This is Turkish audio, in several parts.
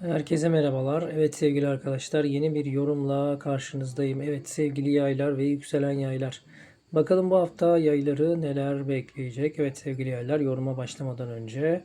Herkese merhabalar. Evet sevgili arkadaşlar yeni bir yorumla karşınızdayım. Evet sevgili yaylar ve yükselen yaylar. Bakalım bu hafta yayları neler bekleyecek. Evet sevgili yaylar yoruma başlamadan önce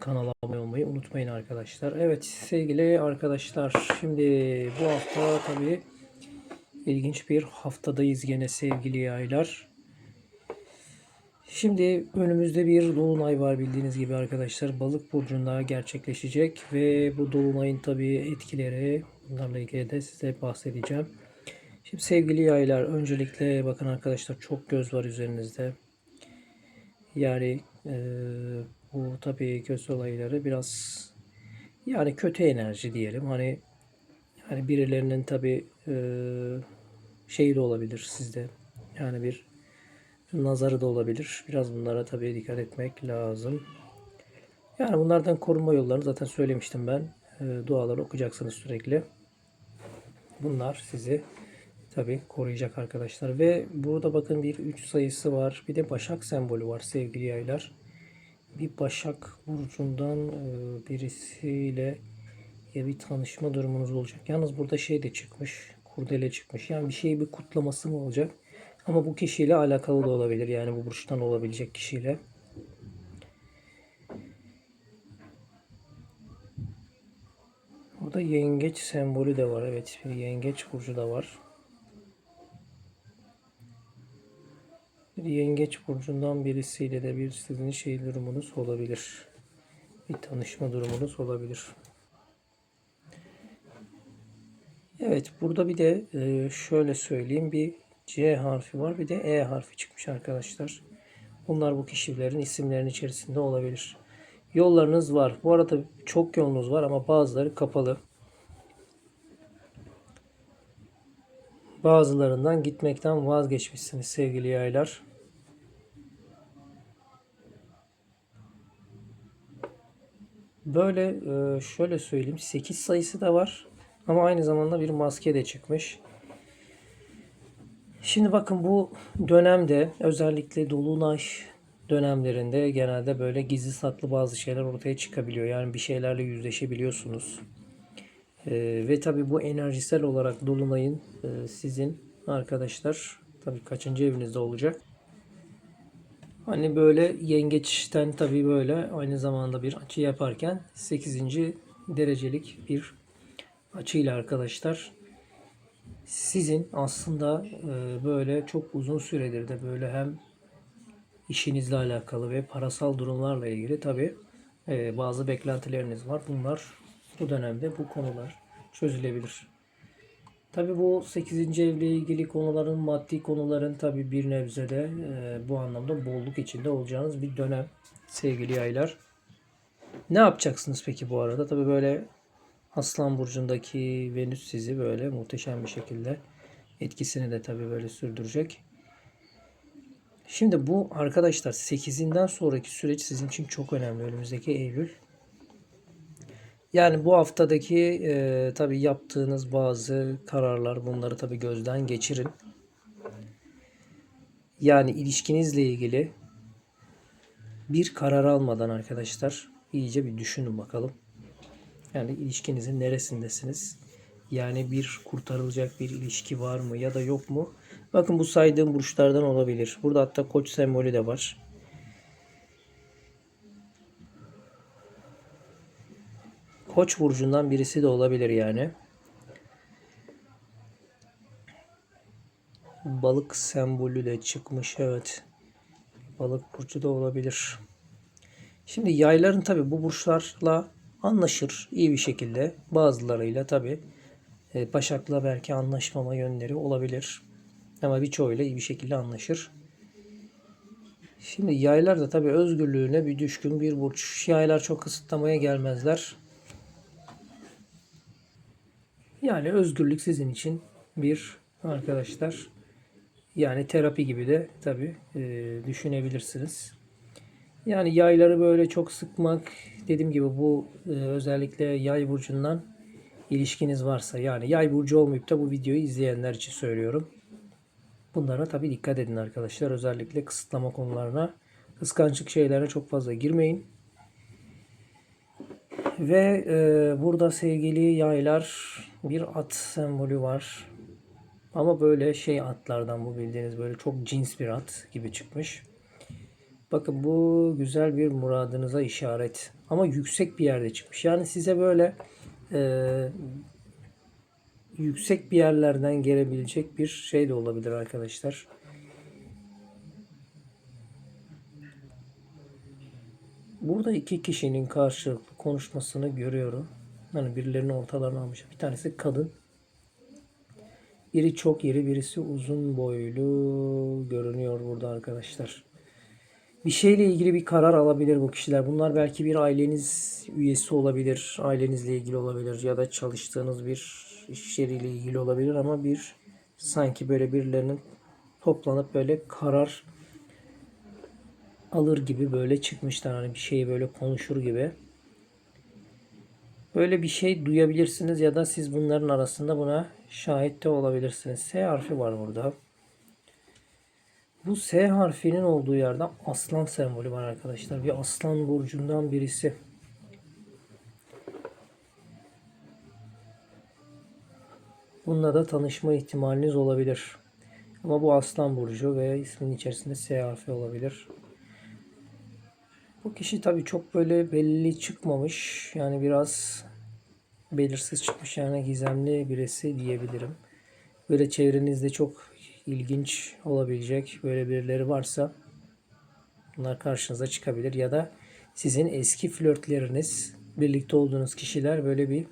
kanala abone olmayı unutmayın arkadaşlar. Evet sevgili arkadaşlar şimdi bu hafta tabi ilginç bir haftadayız gene sevgili yaylar. Şimdi önümüzde bir dolunay var bildiğiniz gibi arkadaşlar. Balık burcunda gerçekleşecek ve bu dolunayın tabii etkileri bunlarla ilgili de size bahsedeceğim. Şimdi sevgili yaylar öncelikle bakın arkadaşlar çok göz var üzerinizde. Yani e, bu tabii göz olayları biraz yani kötü enerji diyelim. Hani yani birilerinin tabii e, şeyi de olabilir sizde. Yani bir nazarı da olabilir. Biraz bunlara tabii dikkat etmek lazım. Yani bunlardan korunma yollarını zaten söylemiştim ben. E, duaları okuyacaksınız sürekli. Bunlar sizi tabii koruyacak arkadaşlar. Ve burada bakın bir 3 sayısı var. Bir de başak sembolü var sevgili yaylar. Bir başak burcundan e, birisiyle ya bir tanışma durumunuz olacak. Yalnız burada şey de çıkmış. Kurdele çıkmış. Yani bir şey bir kutlaması mı olacak? Ama bu kişiyle alakalı da olabilir. Yani bu burçtan olabilecek kişiyle. Burada yengeç sembolü de var. Evet bir yengeç burcu da var. Bir yengeç burcundan birisiyle de bir sizin şey durumunuz olabilir. Bir tanışma durumunuz olabilir. Evet burada bir de e, şöyle söyleyeyim bir C harfi var bir de E harfi çıkmış arkadaşlar. Bunlar bu kişilerin isimlerinin içerisinde olabilir. Yollarınız var. Bu arada çok yolunuz var ama bazıları kapalı. Bazılarından gitmekten vazgeçmişsiniz sevgili yaylar. Böyle e, şöyle söyleyeyim 8 sayısı da var ama aynı zamanda bir maske de çıkmış. Şimdi bakın bu dönemde özellikle dolunay dönemlerinde genelde böyle gizli saklı bazı şeyler ortaya çıkabiliyor. Yani bir şeylerle yüzleşebiliyorsunuz. Ee, ve tabi bu enerjisel olarak dolunayın e, sizin arkadaşlar tabi kaçıncı evinizde olacak. Hani böyle yengeçten tabi böyle aynı zamanda bir açı yaparken 8. derecelik bir açıyla arkadaşlar sizin aslında e, böyle çok uzun süredir de böyle hem işinizle alakalı ve parasal durumlarla ilgili tabi e, bazı beklentileriniz var. Bunlar bu dönemde bu konular çözülebilir. Tabi bu 8. evle ilgili konuların, maddi konuların tabi bir nebze de e, bu anlamda bolluk içinde olacağınız bir dönem sevgili yaylar. Ne yapacaksınız peki bu arada? Tabi böyle Aslan burcundaki Venüs sizi böyle muhteşem bir şekilde etkisini de tabii böyle sürdürecek. Şimdi bu arkadaşlar 8'inden sonraki süreç sizin için çok önemli. Önümüzdeki Eylül. Yani bu haftadaki e, tabii yaptığınız bazı kararlar bunları tabii gözden geçirin. Yani ilişkinizle ilgili bir karar almadan arkadaşlar iyice bir düşünün bakalım. Yani ilişkinizin neresindesiniz? Yani bir kurtarılacak bir ilişki var mı ya da yok mu? Bakın bu saydığım burçlardan olabilir. Burada hatta koç sembolü de var. Koç burcundan birisi de olabilir yani. Balık sembolü de çıkmış evet. Balık burcu da olabilir. Şimdi yayların tabi bu burçlarla anlaşır iyi bir şekilde. Bazılarıyla tabi e, Başak'la belki anlaşmama yönleri olabilir. Ama birçoğuyla iyi bir şekilde anlaşır. Şimdi yaylar da tabi özgürlüğüne bir düşkün bir burç. Yaylar çok kısıtlamaya gelmezler. Yani özgürlük sizin için bir arkadaşlar yani terapi gibi de tabi e, düşünebilirsiniz. Yani yayları böyle çok sıkmak dediğim gibi bu e, özellikle yay burcundan ilişkiniz varsa yani yay burcu olmayıp da bu videoyu izleyenler için söylüyorum. Bunlara tabi dikkat edin arkadaşlar. Özellikle kısıtlama konularına, kıskançlık şeylerine çok fazla girmeyin. Ve e, burada sevgili yaylar bir at sembolü var. Ama böyle şey atlardan bu bildiğiniz böyle çok cins bir at gibi çıkmış. Bakın bu güzel bir muradınıza işaret. Ama yüksek bir yerde çıkmış. Yani size böyle e, yüksek bir yerlerden gelebilecek bir şey de olabilir arkadaşlar. Burada iki kişinin karşılıklı konuşmasını görüyorum. Hani birilerinin ortalarına almış. Bir tanesi kadın. Biri çok iri, birisi uzun boylu görünüyor burada arkadaşlar. Bir şeyle ilgili bir karar alabilir bu kişiler. Bunlar belki bir aileniz üyesi olabilir, ailenizle ilgili olabilir ya da çalıştığınız bir iş yeriyle ilgili olabilir ama bir sanki böyle birilerinin toplanıp böyle karar alır gibi böyle çıkmışlar. Hani bir şeyi böyle konuşur gibi. Böyle bir şey duyabilirsiniz ya da siz bunların arasında buna şahit de olabilirsiniz. S harfi var burada. Bu S harfinin olduğu yerde aslan sembolü var arkadaşlar. Bir aslan burcundan birisi. Bununla da tanışma ihtimaliniz olabilir. Ama bu aslan burcu ve ismin içerisinde S harfi olabilir. Bu kişi tabii çok böyle belli çıkmamış. Yani biraz belirsiz çıkmış yani gizemli birisi diyebilirim. Böyle çevrenizde çok ilginç olabilecek böyle birileri varsa bunlar karşınıza çıkabilir ya da sizin eski flörtleriniz, birlikte olduğunuz kişiler böyle bir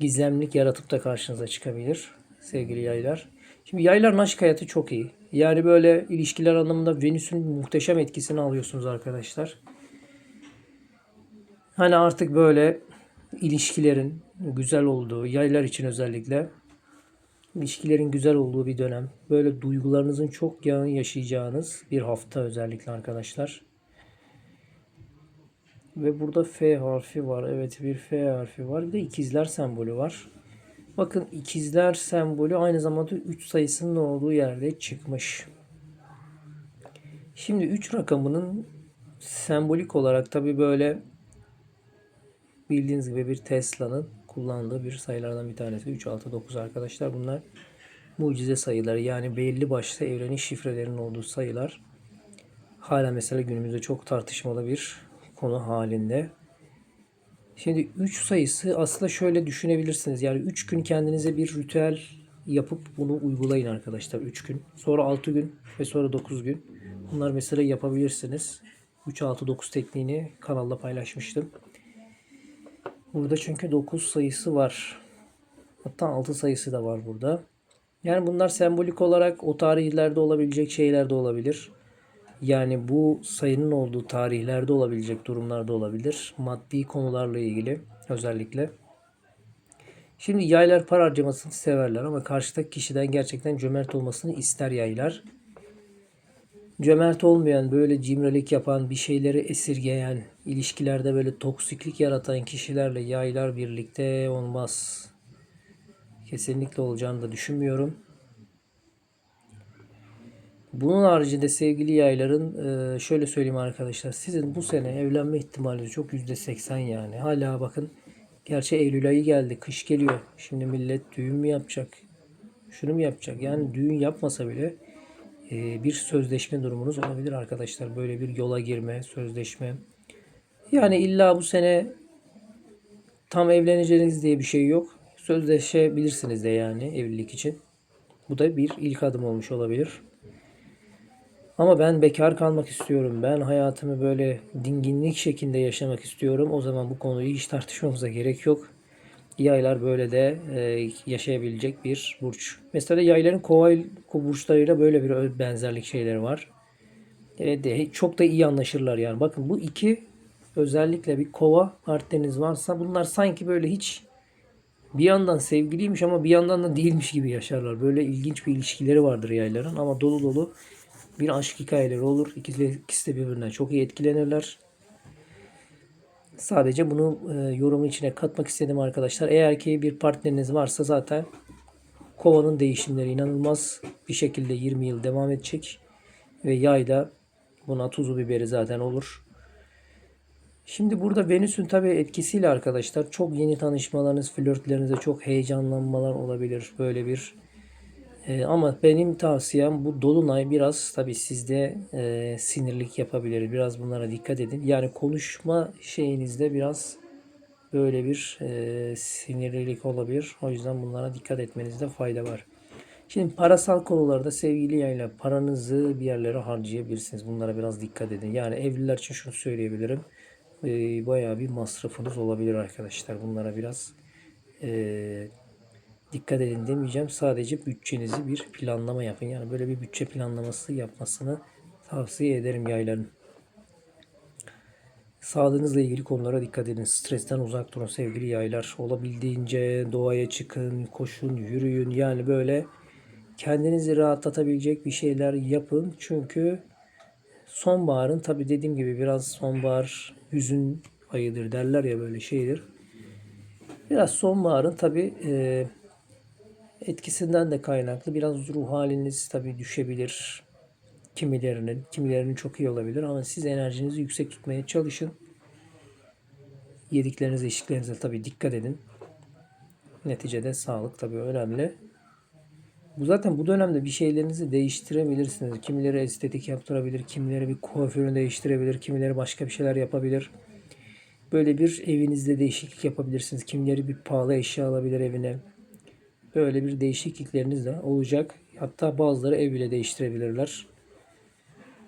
gizemlik yaratıp da karşınıza çıkabilir sevgili yaylar. Şimdi yayların aşk hayatı çok iyi. Yani böyle ilişkiler anlamında Venüs'ün muhteşem etkisini alıyorsunuz arkadaşlar. Hani artık böyle ilişkilerin güzel olduğu, yaylar için özellikle ilişkilerin güzel olduğu bir dönem. Böyle duygularınızın çok yoğun yaşayacağınız bir hafta özellikle arkadaşlar. Ve burada F harfi var. Evet bir F harfi var. Bir de ikizler sembolü var. Bakın ikizler sembolü aynı zamanda 3 sayısının olduğu yerde çıkmış. Şimdi 3 rakamının sembolik olarak tabi böyle bildiğiniz gibi bir Tesla'nın kullandığı bir sayılardan bir tanesi. 3, 6, 9 arkadaşlar. Bunlar mucize sayıları. Yani belli başlı evrenin şifrelerinin olduğu sayılar. Hala mesela günümüzde çok tartışmalı bir konu halinde. Şimdi 3 sayısı aslında şöyle düşünebilirsiniz. Yani 3 gün kendinize bir ritüel yapıp bunu uygulayın arkadaşlar 3 gün. Sonra 6 gün ve sonra 9 gün. Bunlar mesela yapabilirsiniz. 3 6 9 tekniğini kanalda paylaşmıştım. Burada çünkü 9 sayısı var. Hatta 6 sayısı da var burada. Yani bunlar sembolik olarak o tarihlerde olabilecek şeyler de olabilir. Yani bu sayının olduğu tarihlerde olabilecek durumlarda olabilir. Maddi konularla ilgili özellikle. Şimdi yaylar para harcamasını severler ama karşıdaki kişiden gerçekten cömert olmasını ister yaylar. Cömert olmayan, böyle cimrilik yapan, bir şeyleri esirgeyen, ilişkilerde böyle toksiklik yaratan kişilerle yaylar birlikte olmaz. Kesinlikle olacağını da düşünmüyorum. Bunun haricinde sevgili yayların e, şöyle söyleyeyim arkadaşlar. Sizin bu sene evlenme ihtimaliniz çok %80 yani. Hala bakın gerçi Eylül ayı geldi. Kış geliyor. Şimdi millet düğün mü yapacak? Şunu mu yapacak? Yani düğün yapmasa bile bir sözleşme durumunuz olabilir arkadaşlar. Böyle bir yola girme, sözleşme. Yani illa bu sene tam evleneceğiniz diye bir şey yok. Sözleşebilirsiniz de yani evlilik için. Bu da bir ilk adım olmuş olabilir. Ama ben bekar kalmak istiyorum. Ben hayatımı böyle dinginlik şeklinde yaşamak istiyorum. O zaman bu konuyu hiç tartışmamıza gerek yok. Yaylar böyle de e, yaşayabilecek bir burç. Mesela yayların kova burçlarıyla böyle bir benzerlik şeyleri var. E, de, çok da iyi anlaşırlar yani. Bakın bu iki özellikle bir kova partneriniz varsa bunlar sanki böyle hiç bir yandan sevgiliymiş ama bir yandan da değilmiş gibi yaşarlar. Böyle ilginç bir ilişkileri vardır yayların ama dolu dolu bir aşk hikayeleri olur. İkisi de birbirinden çok iyi etkilenirler. Sadece bunu e, yorumun içine katmak istedim arkadaşlar. Eğer ki bir partneriniz varsa zaten kovanın değişimleri inanılmaz bir şekilde 20 yıl devam edecek. Ve yayda buna tuzu biberi zaten olur. Şimdi burada Venüs'ün tabii etkisiyle arkadaşlar çok yeni tanışmalarınız, flörtlerinizde çok heyecanlanmalar olabilir. Böyle bir e, ama benim tavsiyem bu dolunay biraz tabii sizde e, sinirlik yapabilir. Biraz bunlara dikkat edin. Yani konuşma şeyinizde biraz böyle bir e, sinirlilik olabilir. O yüzden bunlara dikkat etmenizde fayda var. Şimdi parasal konularda sevgili yayla paranızı bir yerlere harcayabilirsiniz. Bunlara biraz dikkat edin. Yani evliler için şunu söyleyebilirim. E, bayağı bir masrafınız olabilir arkadaşlar. Bunlara biraz e, dikkat edin demeyeceğim. Sadece bütçenizi bir planlama yapın. Yani böyle bir bütçe planlaması yapmasını tavsiye ederim yayların. Sağlığınızla ilgili konulara dikkat edin. Stresten uzak durun sevgili yaylar. Olabildiğince doğaya çıkın, koşun, yürüyün. Yani böyle kendinizi rahatlatabilecek bir şeyler yapın. Çünkü sonbaharın tabi dediğim gibi biraz sonbahar hüzün ayıdır derler ya böyle şeydir. Biraz sonbaharın tabi e, etkisinden de kaynaklı biraz ruh haliniz tabi düşebilir. Kimilerinin, kimilerinin çok iyi olabilir ama siz enerjinizi yüksek tutmaya çalışın. Yediklerinize, içtiklerinize tabi dikkat edin. Neticede sağlık tabi önemli. Bu zaten bu dönemde bir şeylerinizi değiştirebilirsiniz. Kimileri estetik yaptırabilir, kimileri bir kuaförünü değiştirebilir, kimileri başka bir şeyler yapabilir. Böyle bir evinizde değişiklik yapabilirsiniz. Kimileri bir pahalı eşya alabilir evine. Böyle bir değişiklikleriniz de olacak. Hatta bazıları ev bile değiştirebilirler.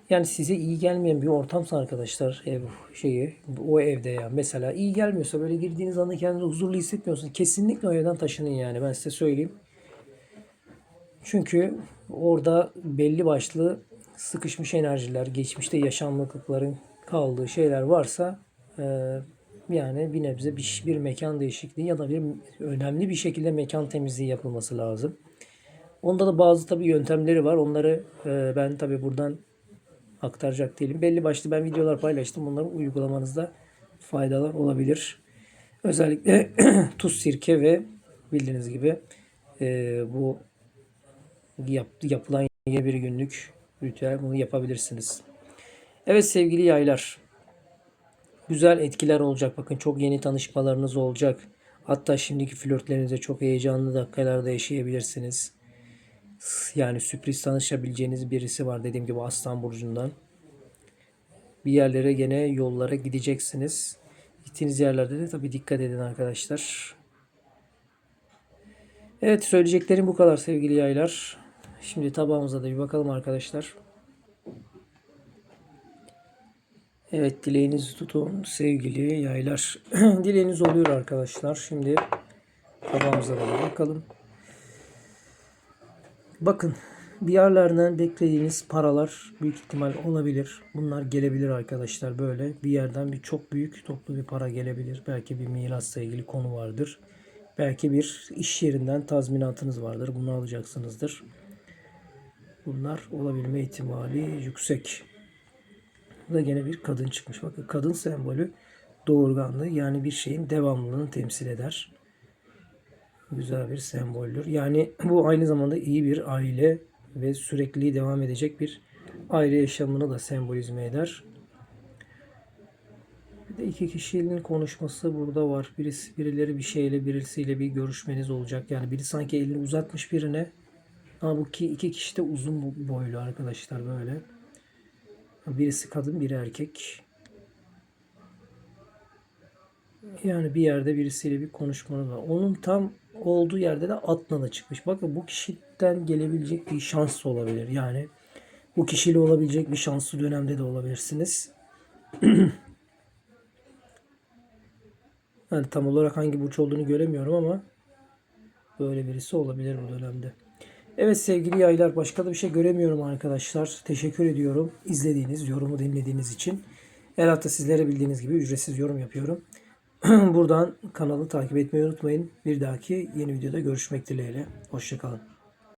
Yani size iyi gelmeyen bir ortamsa arkadaşlar ev şeyi o evde ya mesela iyi gelmiyorsa böyle girdiğiniz anda kendinizi huzurlu hissetmiyorsunuz. Kesinlikle o evden taşının yani ben size söyleyeyim. Çünkü orada belli başlı sıkışmış enerjiler, geçmişte yaşanmışlıkların kaldığı şeyler varsa yani bir nebze bir, bir mekan değişikliği ya da bir önemli bir şekilde mekan temizliği yapılması lazım. Onda da bazı tabii yöntemleri var. Onları e, ben tabii buradan aktaracak değilim. Belli başlı ben videolar paylaştım. Bunları uygulamanızda faydalar olabilir. Özellikle tuz, sirke ve bildiğiniz gibi e, bu yap, yapılan bir günlük ritüel bunu yapabilirsiniz. Evet sevgili yaylar. Güzel etkiler olacak. Bakın çok yeni tanışmalarınız olacak. Hatta şimdiki flörtlerinize çok heyecanlı dakikalarda yaşayabilirsiniz. Yani sürpriz tanışabileceğiniz birisi var dediğim gibi Aslan Burcu'ndan. Bir yerlere gene yollara gideceksiniz. Gittiğiniz yerlerde de tabii dikkat edin arkadaşlar. Evet söyleyeceklerim bu kadar sevgili yaylar. Şimdi tabağımıza da bir bakalım arkadaşlar. Evet dileğinizi tutun sevgili yaylar. Dileğiniz oluyor arkadaşlar. Şimdi tabağımıza bakalım. Bakın bir yerlerden beklediğiniz paralar büyük ihtimal olabilir. Bunlar gelebilir arkadaşlar böyle. Bir yerden bir çok büyük toplu bir para gelebilir. Belki bir mirasla ilgili konu vardır. Belki bir iş yerinden tazminatınız vardır. Bunu alacaksınızdır. Bunlar olabilme ihtimali yüksek. Burada gene bir kadın çıkmış. Bakın kadın sembolü doğurganlığı yani bir şeyin devamlılığını temsil eder. Güzel bir semboldür. Yani bu aynı zamanda iyi bir aile ve sürekli devam edecek bir aile yaşamını da sembolizme eder. Bir de iki kişinin konuşması burada var. Birisi birileri bir şeyle birisiyle bir görüşmeniz olacak. Yani biri sanki elini uzatmış birine. Ama bu ki iki kişi de uzun boylu arkadaşlar böyle. Birisi kadın, biri erkek. Yani bir yerde birisiyle bir konuşmanız var. Onun tam olduğu yerde de Atlan'a çıkmış. Bakın bu kişiden gelebilecek bir şans olabilir. Yani bu kişiyle olabilecek bir şanslı dönemde de olabilirsiniz. yani tam olarak hangi burç olduğunu göremiyorum ama böyle birisi olabilir bu dönemde. Evet sevgili yaylar başka da bir şey göremiyorum arkadaşlar. Teşekkür ediyorum izlediğiniz, yorumu dinlediğiniz için. Her hafta sizlere bildiğiniz gibi ücretsiz yorum yapıyorum. Buradan kanalı takip etmeyi unutmayın. Bir dahaki yeni videoda görüşmek dileğiyle. Hoşçakalın.